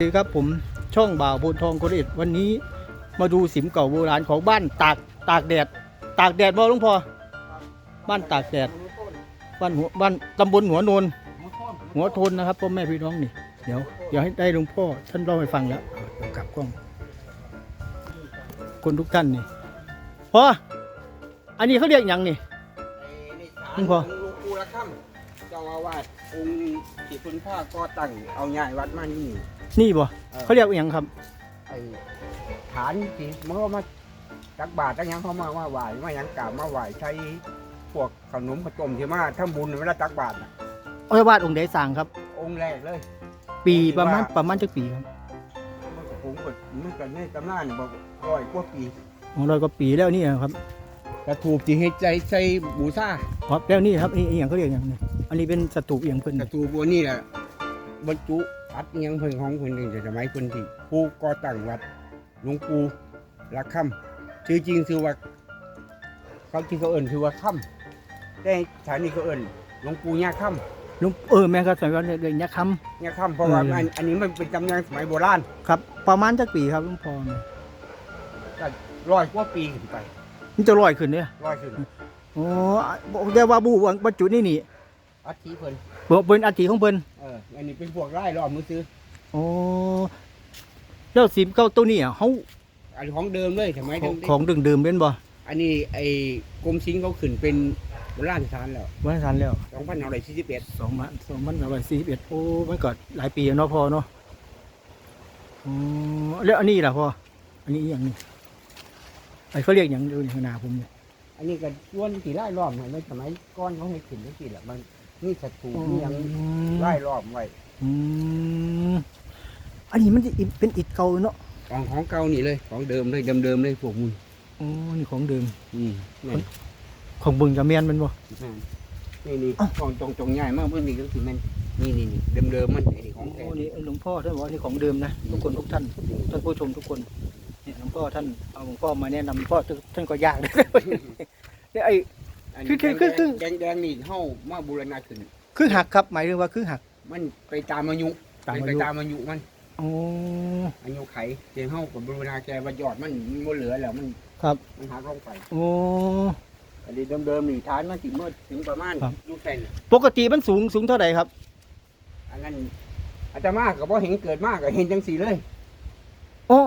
สวัสดีครับผมช่องบ่าวโพนทองโคเรตวันนี้มาดูสิมเก่าโบราณของบ้านตากตากแดด ตากแดดบ่หลุงพ่อบ้านตากแดดบ้านหัวบ้านตำบลหัวโนนหัวโทนนะครับพ่อแม่พี่น้องนี่เดี๋ยวเดี๋ยวให้ได้หลวงพ่อท่านเล่าให้ฟังแล้วกลับกล้อง คนทุกท่านนี่พ่ออันนี้เขาเรียกหยังนี่หลวงพ่อหลวงปู่ละค่ำเจ้าอาวาสองค์ที่คุณพ่อก็ตั้งเอาใหญ่วัดมานี่ นี่บ่เขาเรียกหยังครับ ไอ้ฐานที่เมื่อมาตักบาตรตั้งหยังเขามาว่าไหวมาหยังกราบมาไหวใช้พวกขนมขนมที่มาทำบุญเวลาตักบาตรน่ะเอาไว้วาดองค์ใดสร้างครับ องค์แรกเลยปีประมาณประมาณจักปีครับมันก็ผมก็มันก็ในตำนานบอกร้อยกว่าปีของร้อยกว่าปีแล้วนี่ครับกระถูกที่ให้ใจใส่บูชาครับแล้วนี่ครับนี่อหย่างเขาเรียกอย่างนี้อันนี้เป็นสถูปอหย่างเพิ่นกระถูกบัวนี่แหละบรรจุ อัดอิหยังเพิ่งของเพิ่นเองแต่สมัยเพิ่นที่ผู้ก่อตั้งวัดหลวงปู่ละค่ำชื่อจริงคือว่า เขาที่เขาเอิ้นคือว่าค่ำแต่สถานีเขาเอิ้นหลวงปู่ย่าค่หลุงเออแม่ครับสมัยก่อนเรียกยักษ์คำย่าค่ำเพราะว่าอันอันนี้มันเป็นตำนานสมัยโบราณำครับ ประมาณจักปีครับหลุงพ่อเนี่ยร้อยกว่าปีขึ้นไปมันจะลอยขึ้นเนี่ยร้อยขึ้นโอ้บอกได้ว่าบูบรรจุนี่นี่อัฐิเพิ่น เพิ่นเป็นอัฐิของเพิ่นเอออันนี้เป็นพวกไร่รอบมือซื้อโอ้แล้วสิมเก้าตัวนี้อะเขาอันของเดิมเลยสมัยขอเดิงมของดึงดื่มเป็นบ่อันนี้ไอ้กรมศิลป์เขาขึ้นเป็นโบราณสถานแล้ววันทันแล้ว2541สองพันสองพันร้อยสี่สิบเอ็ดโอ้มันก็หลายปีแล้วเนาะพ่อเนาะอ๋อแล้วอันนี้ล่ะพ่ออันนี้อหย่างนี้ไอ้เขาเรียกอย่างอยู่ในข้างหน้าผมเนี่ยอันนี้ก็ชวนที่ไร่รอบในสมัยก้อนเขาให้ขึ้นได้กี่ละมัน นี่ศัตรูมีหยังไร่รอบไว้อืมอันนี้มันจะอิฐเป็นอิฐเก่าเนาะของของเก่านี่เลย ของเดิมเลยเดิมๆเลยพวกมึงอ๋อนี่ของเดิม อืมนี่ของบึงกับเมียนแมันบ่นี่นี่เอ้าของตรงตรงใหญ่มากเพื่อนนี่ก็คือมันนี่นี่นี่เดิมๆมันไอ้นี่ของแท้โอ้นี่หลวงพ่อท่านบอกว่านี่ของเดิมนะทุกคนทุกท่านท่านผู้ชมทุกคนเนี่ยหลวงพ่อท่านเอาหลวงพ่อมาแนะนำหลวงพ่อท่านก็ยากเลย เนี่ยไอ้ อันนี้คือคือคือ แดงแดงๆนี่เฮามาบูรณะขึ้น คือหักครับหมายถึงว่าคือหัก มันไปตามอายุตามอายุ ไปตามอายุมันโอ้อายุไขเจ้าเฮากับบูรณะแกว่ายอดมันมันบ่เหลือแล้วมันครับ มันหักลงไปโอ้อันนี้เดิมๆนี่ฐานมันสิเมื่อถึงประมาณครับลูกแผ่นปกติมันสูงสูงเท่าไหร่ครับ อันนั้นอาตมาก็บ่เห็นเกิดมากก็เห็นจังสีเลยโอ้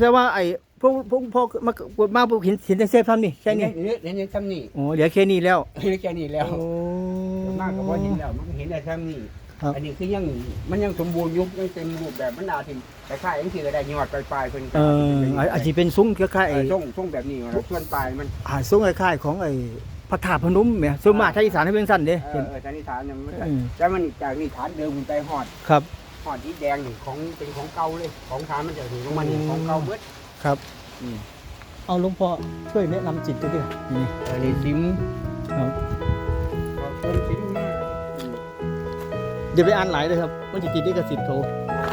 แต่ว่าไอ้พ วกพวกพวกมาเกิดมาพวกเห็นเห็นแต่เซฟทำนี่แค่นี้เห็นเห็นเห็นซ้ำนี่โอ้เหลือแค่นี้แล้วเห็นแค่นี้แล้วโอ้ส่วนมากก็บ่เห็นแล้วมันก็เห็นแต่ซ้ำนี่ครับอันนี้คือยังมันยังสมบูรณ์อยุคยังเต็มรูปแบบมันอาจสิคล้ายๆอย่างที่ก็ได้ยอดปลายๆเพิ่นเอออาจจะเป็นซุ้งคล้ายๆเอไอ้อส่งส่งแบบนี้ว่าส่วนปลายมันอาซุ้งคล้ายๆของไอ้พระธาตุพนมแหมส่วนมากทางอีสานให้เป็นสั้นเด้เอเห็อนเออสันนิษฐานเนี่ยมันก็อืมแต่มันจากนี่ฐานเดิมมันไปหอดครับหอดอีแดงนี่ของเป็นของเก่าเลย ของฐานมันจะถึงของมันนี่อืมของเก่าเบิด ครับอืมเอาหลวงพ่อช่วยแนะนำจิตด้วยดินี่อันนี้ซิมครับเอาต้นซิมมาอย่าไปอ่านหลายเลยครับมันจะติดลิขสิทธิ์โทร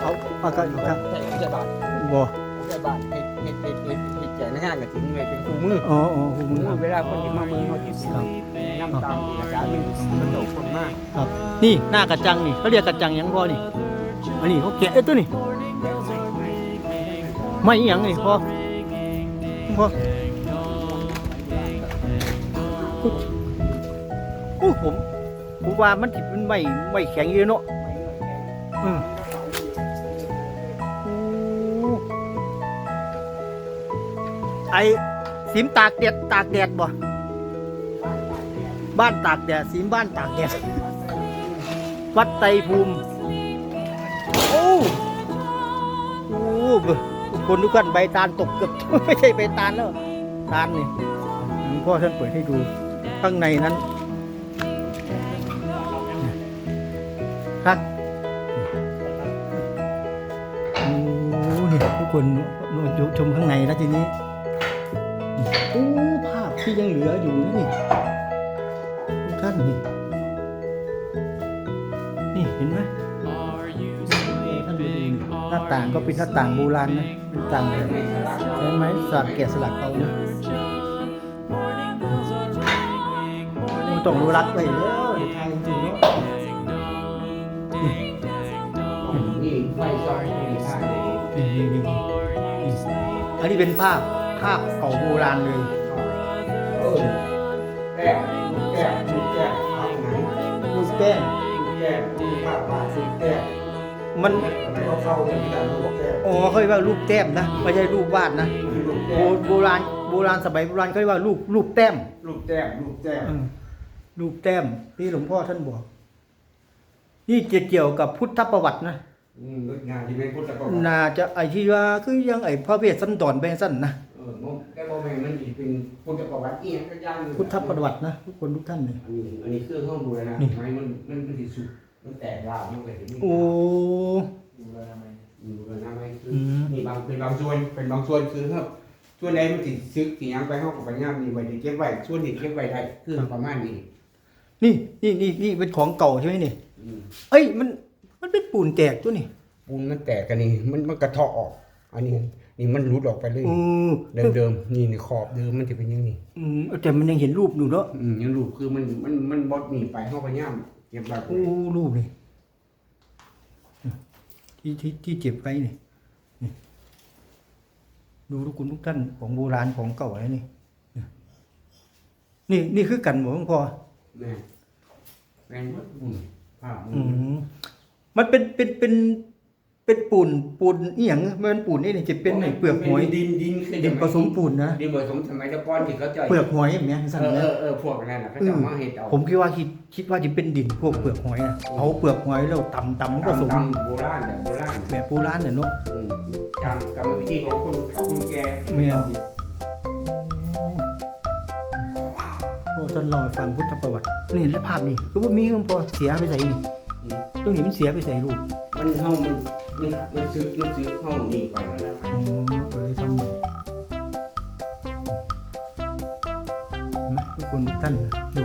เอาเอาก็เอาครับใช่ใช่บาทบ่ใช่บาทเฮ็ดเฮ็ดเฮ็ดเฮ็ดเฮ็ดแจกในห้างกับทิ้งไว้เป็นคู่มืออ๋ออ๋อหูมึมืงอครับเวลาคนที่มาเมืองเขาที่สิครับน้ำตามอาการมันมันโตคนมาก ครับ นี่หน้ากระจังนี่เขาเรียกกระจังหยังพ่อนี่อันนี้เขาแกะเอ้ยตัวนี้ ไม่อิหยังนี่พ่อพ่อโอ้ผมผมว่ามันจิเป็นไม่ไม่แข็งอยู่เนาะอืมไอสิมตากแดดตากแดดบ่บ้านตากแดดสิมบ้านตากแดดวัดไตรภูมิโอ้โอ้เบิ่ง คนทุกคนใบตาลตกเกือบ ไม่ใช่ใบตาลแล้วตาลนี่หลวงพ่อท่านเปิดให้ดูข้างในนั้นครับโอ้เนี่ยทุกคนนนชมข้างในแล้วทีนี้โอ้ภาพที่ยังเหลืออยู่นะนี่ทุกท่านนี่นี่เห็นไหม หน้าต่างก็เป็นหน้าต่างโบราณนะเป็นต่างแบบใช้ไม้สักแกะสลักเอานะมันต้องรู้รักไปแล้วเด็กไทยจริงๆเนาะนี่ไฟสองนี่ใช่นี่นี่นี่อันนี้เป็นภาพภาพเก่าโบราณเลยเออแก้แก้แก้เอาไหนลูกแก้มแก้ที่ภาพวาดสุดแก้ มันอะไรเขาเข้าเนี่ยที่การรูปแก้อ๋อเขาเรียกว่ารูปแต้มนะไม่ใช่รูปวาดนะรูปโบแก้โบราณโบราณสมัยโบราณเขาเรียกว่ารูปรูปแต้มรูปแก้รูปแก้เออรูปแต้มที่หลวงพ่อท่านบอก นี่เกี่ยวกับพุทธประวัตินะอืมงานที่เป็นพุทธประวัติน่าจะไอที่ว่าคือยังไอพระเวสสันดรแบงสั้นนะเออโมแต่โมแมนมันอีกเป็นพุทธประวัติอีกก็ย่างอยู่พุทธประวัตินะทุกคนทุกท่านเลยอันนี้อันนี้เครื่องห้องบูรณะนี่ไม้มันมันมันสิสุด มันแตกราวมันก็เห็นนี่โอ้บูรณะไม้บูรณะไม้คืออืมนี่บางเป็นบางส่วนเป็นบางส่วนคือครับส่วนใดมันสิซึกสิหยังไปเฮาก็ไปย่ามนี่ไว้ที่เก็บไว้ส่วนที่เก็บไว้ได้คือประมาณนี้นี่นี่นี่นี่เป็นของเก่าใช่ไหมนี่อืมเอ้ยมันมันเป็นปูนแตกตัวนี่ปูนมันแตกกันนี่มันมันกระเทาะออก อันนี้นี่มันหลุดออกไปเลยโอ้เดิมๆนี่นี่ขอบเดิมมันจะเป็นอยังนี้อืมแต่มันยังเห็นรูปอยู่เนาะอืมยังรูปคือมันมันมันบดหนีไปเฮาไปย่าม เก็บไว้โอ้รูปนี่ที่ที่ที่เจ็บไว้นี่นี่ดูทุกคนทุกท่านของโบราณของเก่าอะไรนี่นี่นี่คือกันหมดหลวงพ่อแม่แม่นหมดบุญภาพอืมมันเป็นเป็นเป็น เป็นปูนปูนอีหยังมันปูนนี่นี่จะเป็นไอ้เปลือกหอยดินดินคือดินผสมปูนนะดินผสมสมัยตะก้อนที่เขาเจาะเปลือกหอยอย่างเงี้ยสั่นเออเอนะอเออพวกนั้นน่ะเขาจะเอามาเฮ็ดเอาผมคิดว่าคิดคิดว่าจะเป็นดินพวกเปลือกหอยนะเอาเปลือกหอยแล้วตำตำผสมตำโบราณแบบโบราณแบบโบราณเนี่ยเนาะอืมจำกรรมวิธีของคนคนแก่แม่นโอ้ท่านเล่าให้ฟังพุทธประวัตินี่แล้วภาพนี่ก็ว่ามีหลวงพ่อเสียไปใส่นี่อืมตรงนี้มันเสียไปใส่รูปมันเฮามัน มันมันซื้อมันซื้อเฮานี่ไปแล้วนะอ๋อก็เลยทำใหม่นะทุกคนทุกท่านดู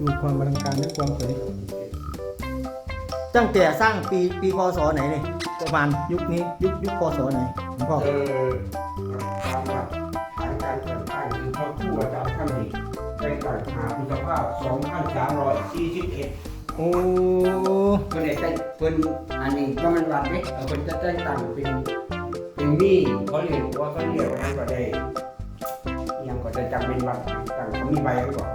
ดูความอลังการและความสวยตั้งแต่สร้างปีปีพศไหนเนี่ยประมาณยุคนี้ยุคยุคพศไหนหลวงพ่อเออตามหลักฐานการแต่งตั้งคือพ่อคู่อาจารย์ท่านนี้ได้กล่าวหาพุทธภาพ 2341 โอ้เพิ่นได้แต่งเพิ่นอันนี้ก็มันวัดเด้เออเพิ่นจะแต่งตั้งเป็นเป็นมีเขาเรียกว่าเขาเรียกว่านั้นก็ได้อิหยังก็จะจำเป็นวัดตั้งเขามีใบไว้ก่อน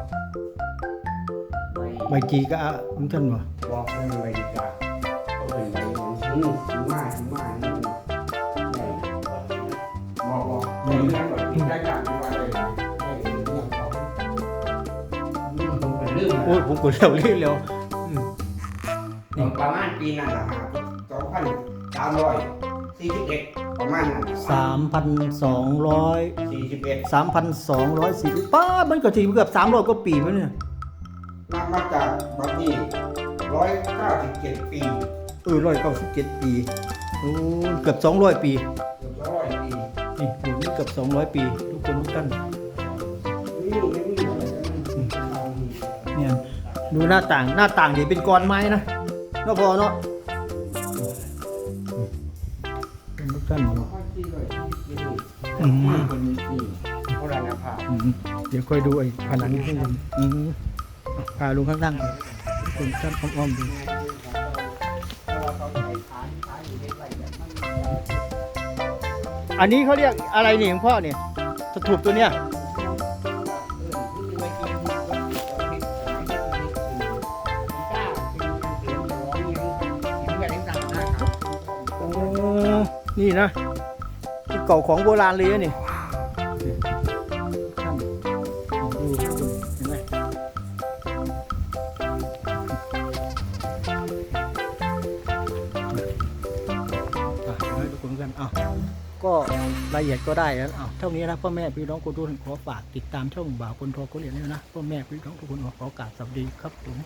ใบใบจีก็อะของท่านวะบอกให้มันไปดีกว่าก็เป็นไปอืมถึงมาถึงมานี่ได้บอกบอกในเรื่องแบบที่ได้การที่ว่าได้ได้เรื่องเขาอืมผมเป็นเรื่องโอ้ยผมกดเร็วเร็วเร็วอืม ประมาณปีนั้นนะฮะสองพันสามร้อยสี่สิบเอ็ดประมาณนั้นสามพันสองร้อยสี่สิบเอ็ดสามพันสองร้อยสี่ป้ามันก็ถึงเกือบสามร้อยกว่าปีแล้วเนี่ยนับมาจากบัดนี้ร้อยเก้าสิบเจ็ดปีเออร้อยเก้าสิบเจ็ดปีโอ้เกือบสองร้อยปีเกือบร้อยปีนี่อยู่นี่เกือบสองร้อยปี ทุกคนทุกท่านนี่ยังมีอะไรกันเอานี่เนี่ยดูหน้าต่างหน้าต่างเดี๋ยวเป็นกรไม้นะ ก็พอเนาะทุกท่านดูค่อยคิดเลยคิดเลยอืมคนนี้นี่โบราณภาพอืมเดี๋ยวค่อยดูไอ้ผนังข้างบนอืมอะพาลุงข้างล่างทุกคนท่านอ้อมๆดูอันนี้เขาเรียกอะไรนี่หลวงพ่อเนี่ยสถูปตัวเนี้ย นี่นะที่เก่าของโบราณเลยนะนี่ดูเห็นไหมอะเดี๋ยวให้ทุกคนกันอ้าวก็รายละเอียดก็ได้แล้วอ้าเท่านี้นะพ่อแม่พี่น้องคนทุกคนขอฝากติดตามช่องบ่าวคนทรคนเรียนด้วยนะพ่อแม่พี่น้องทุกคนขอโอกาสสวัสดีครับผม